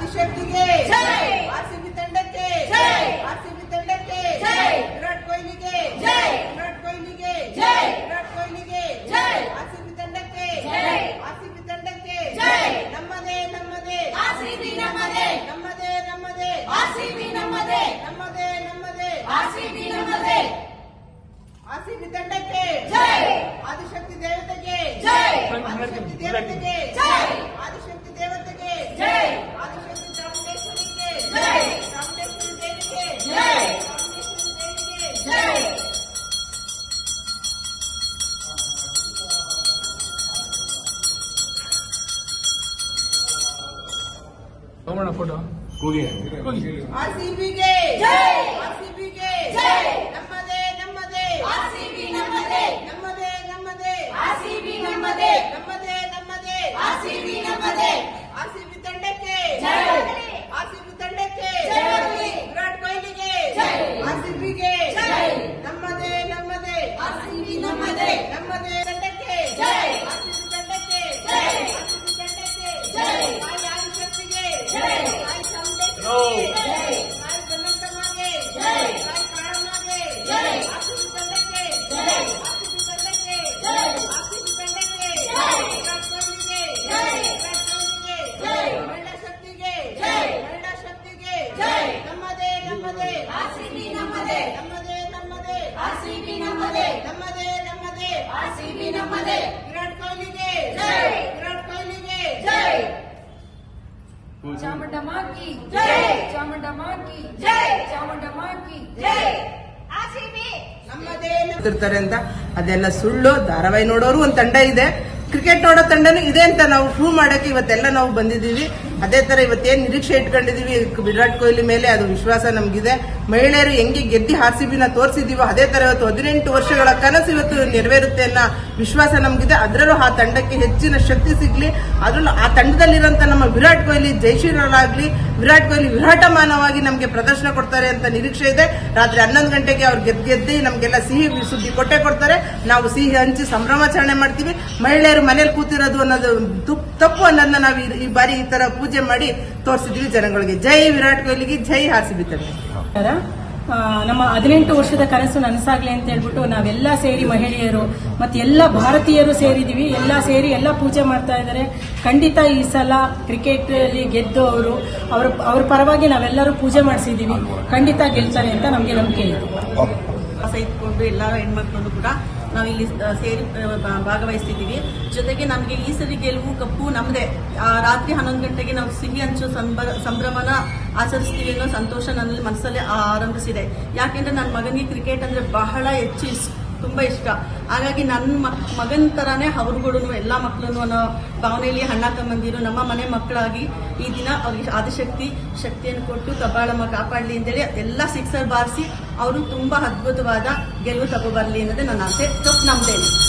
ಆದಿಶಕ್ತಿಗೆ ಜೈ. RCB ತಂಡಕ್ಕೆ ಜೈ. RCB ತಂಡಕ್ಕೆ ಜೈ. ವಿರಾಟ್ ಕೊಹ್ಲಿಗೆ ಜೈ. ವಿರಾಟ್ ಕೊಹ್ಲಿಗೆ ಜೈ. ವಿರಾಟ್ ಕೊಹ್ಲಿಗೆ ಜೈ. ಆರ್ಸಿಬಿ ತಂಡಕ್ಕೆ ಜೈ. ಆರ್ಸಿಬಿ ತಂಡಕ್ಕೆ ಜೈ. ನಮ್ಮದೇ ನಮ್ಮದೇ ಆರ್ಸಿಬಿ ನಮ್ಮದೇ ನಮ್ಮದೇ ನಮ್ಮದೇ ಆರ್ಸಿಬಿ ನಮ್ಮದೇ ನಮ್ಮದೇ ನಮ್ಮದೇ ಆರ್ಸಿಬಿ ನಮ್ಮದೇ ಆರ್ಸಿಬಿ ತಂಡಕ್ಕೆ ಜೈ. ಆದಿಶಕ್ತಿ ದೇವತೆಗೆ ಜೈ. ಆದಿಶಕ್ತಿ ದೇವತೆಗೆ ತಗೊಂಡ ಫೋಟೋ ಕೂಗಿ. ಆರ್ಸಿಬಿಗೆ ಜೈ. ಆರ್ಸಿಬಿಗೆ ಜೈ. ಚಾಮುಂಡಮ್ಮ ಕಿ ಜೈ. ಚಾಮುಂಡಮ್ಮ ಕಿ ಜೈ. ಚಾಮುಂಡಮ್ಮ ಕಿ ಜೈ! ಆರ್ಸಿಬಿ ನಮ್ಮದೇ ಇರ್ತಾರೆ ಅಂತ. ಅದೆಲ್ಲ ಸುಳ್ಳು ಧಾರಾವಾಹಿ ನೋಡೋರು ಒಂದು ತಂಡ ಇದೆ. ಕ್ರಿಕೆಟ್ ನೋಡೋ ತಂಡನೂ ಇದೆ ಅಂತ ನಾವು ಪ್ರೂವ್ ಮಾಡಕ್ಕೆ ಇವತ್ತೆಲ್ಲ ನಾವು ಬಂದಿದ್ದೀವಿ. ಅದೇ ತರ ಇವತ್ತೇನ್ ನಿರೀಕ್ಷೆ ಇಟ್ಕೊಂಡಿದೀವಿ, ವಿರಾಟ್ ಕೊಹ್ಲಿ ಮೇಲೆ ಅದು ವಿಶ್ವಾಸ ನಮ್ಗಿದೆ. ಮಹಿಳೆಯರು ಹೆಂಗೆ ಗೆದ್ದಿ ಆರ್ ಸಿ ಅದೇ ತರ ಇವತ್ತು ಹದಿನೆಂಟು ವರ್ಷಗಳ ಕನಸು ಇವತ್ತು ನೆರವೇರುತ್ತೆ ಅನ್ನೋ ವಿಶ್ವಾಸ ನಮ್ಗಿದೆ. ಅದರಲ್ಲೂ ಆ ತಂಡಕ್ಕೆ ಹೆಚ್ಚಿನ ಶಕ್ತಿ ಸಿಗ್ಲಿ, ಅದರಲ್ಲೂ ಆ ತಂಡದಲ್ಲಿರೋಂಥ ನಮ್ಮ ವಿರಾಟ್ ಕೊಹ್ಲಿ ಜೈಶೀಲರಾಗ್ಲಿ ವಿರಾಟ್ ಕೊಹ್ಲಿ ವಿರಾಟಮಾನವಾಗಿ ನಮಗೆ ಪ್ರದರ್ಶನ ಕೊಡ್ತಾರೆ ಅಂತ ನಿರೀಕ್ಷೆ ಇದೆ. ರಾತ್ರಿ ಹನ್ನೊಂದು ಗಂಟೆಗೆ ಅವ್ರು ಗೆದ್ದು ಗೆದ್ದಿ ನಮಗೆಲ್ಲ ಸಿಹಿ ಸುದ್ದಿ ಕೊಟ್ಟೆ ಕೊಡ್ತಾರೆ. ನಾವು ಸಿಹಿ ಹಂಚಿ ಸಂಭ್ರಮಾಚರಣೆ ಮಾಡ್ತೀವಿ. ಮಹಿಳೆಯರು ಮನೇಲಿ ಕೂತಿರೋದು ಅನ್ನೋದು ತಪ್ಪು ಅನ್ನೋದನ್ನ ನಾವು ಈ- ಬಾರಿ ಈ ತರ ಪೂಜೆ ಮಾಡಿ ತೋರಿಸಿದ್ವಿ ಜನಗಳಿಗೆ. ಜೈ ವಿರಾಟ್ ಕೊಹ್ಲಿಗೆ ಜೈ ಹಾಸಿಬಿತ್ತೆ ತಂಡ ನಮ್ಮ ಹದಿನೆಂಟು ವರ್ಷದ ಕನಸು ನನಸಾಗ್ಲಿ ಅಂತ ಹೇಳ್ಬಿಟ್ಟು ನಾವೆಲ್ಲ ಸೇರಿ ಮಹಿಳೆಯರು ಮತ್ತೆ ಎಲ್ಲ ಭಾರತೀಯರು ಸೇರಿದೀವಿ. ಎಲ್ಲ ಸೇರಿ ಎಲ್ಲ ಪೂಜೆ ಮಾಡ್ತಾ ಇದ್ದಾರೆ. ಖಂಡಿತ ಈ ಸಲ ಕ್ರಿಕೆಟ್ ಅಲ್ಲಿ ಗೆದ್ದು ಅವರು ಅವ್ರ ಅವ್ರ ಪರವಾಗಿ ನಾವೆಲ್ಲರೂ ಪೂಜೆ ಮಾಡಿಸಿದೀವಿ. ಖಂಡಿತ ಗೆಲ್ತಾರೆ ಅಂತ ನಮಗೆ ನಂಬಿಕೆ ಇದೆ. ಆಸೆ ಇಟ್ಕೊಂಡು ಎಲ್ಲ ಹೆಣ್ಮಕ್ಳು ಕೂಡ ನಾವು ಇಲ್ಲಿ ಸೇರಿ ಭಾಗವಹಿಸ್ತಿದ್ದೀವಿ. ಜೊತೆಗೆ ನಮಗೆ ಈ ಸರಿ ಗೆಲುವು ಕಪ್ಪು ನಮ್ಮದೇ ರಾತ್ರಿ ಹನ್ನೊಂದು ಗಂಟೆಗೆ ನಾವು ಸಿಹಿ ಹಂಚು ಸಂಭ್ರ ಸಂಭ್ರಮನ ಆಚರಿಸ್ತೀವಿ ಅನ್ನೋ ಸಂತೋಷ ನನ್ನಲ್ಲಿ ಮನಸ್ಸಲ್ಲೇ ಆರಂಭಿಸಿದೆ. ಯಾಕೆಂದ್ರೆ ನನ್ನ ಮಗನಿಗೆ ಕ್ರಿಕೆಟ್ ಅಂದ್ರೆ ಬಹಳ ಹೆಚ್ಚು ತುಂಬಾ ಇಷ್ಟ. ಹಾಗಾಗಿ ನನ್ನ ಮಗನ ತರಾನೇ ಅವ್ರುಗಳು ಎಲ್ಲ ಮಕ್ಕಳನ್ನು ಅನ್ನೋ ಭಾವನೆಯಲ್ಲಿ ಅಣ್ಣ ತಮ್ಮಂದಿರು, ನಮ್ಮ ಮನೆ ಮಕ್ಕಳಾಗಿ ಈ ದಿನ ಅವ್ರಿಗೆ ಆದಿಶಕ್ತಿ, ಶಕ್ತಿಯನ್ನು ಕೊಟ್ಟು ಕಬ್ಬಾಳಮ್ಮ ಕಾಪಾಡಲಿ ಅಂತೇಳಿ ಎಲ್ಲ ಸಿಕ್ಸರ್ ಬಾರಿಸಿ, ಅವರು ತುಂಬಾ ಅದ್ಭುತವಾದ ಗೆಲುವು ತಗೋಬರ್ಲಿ ಅನ್ನೋದೇ ನನ್ನ ಆಸೆ. ತಪ್ಪು ನಮ್ದೇನೆ.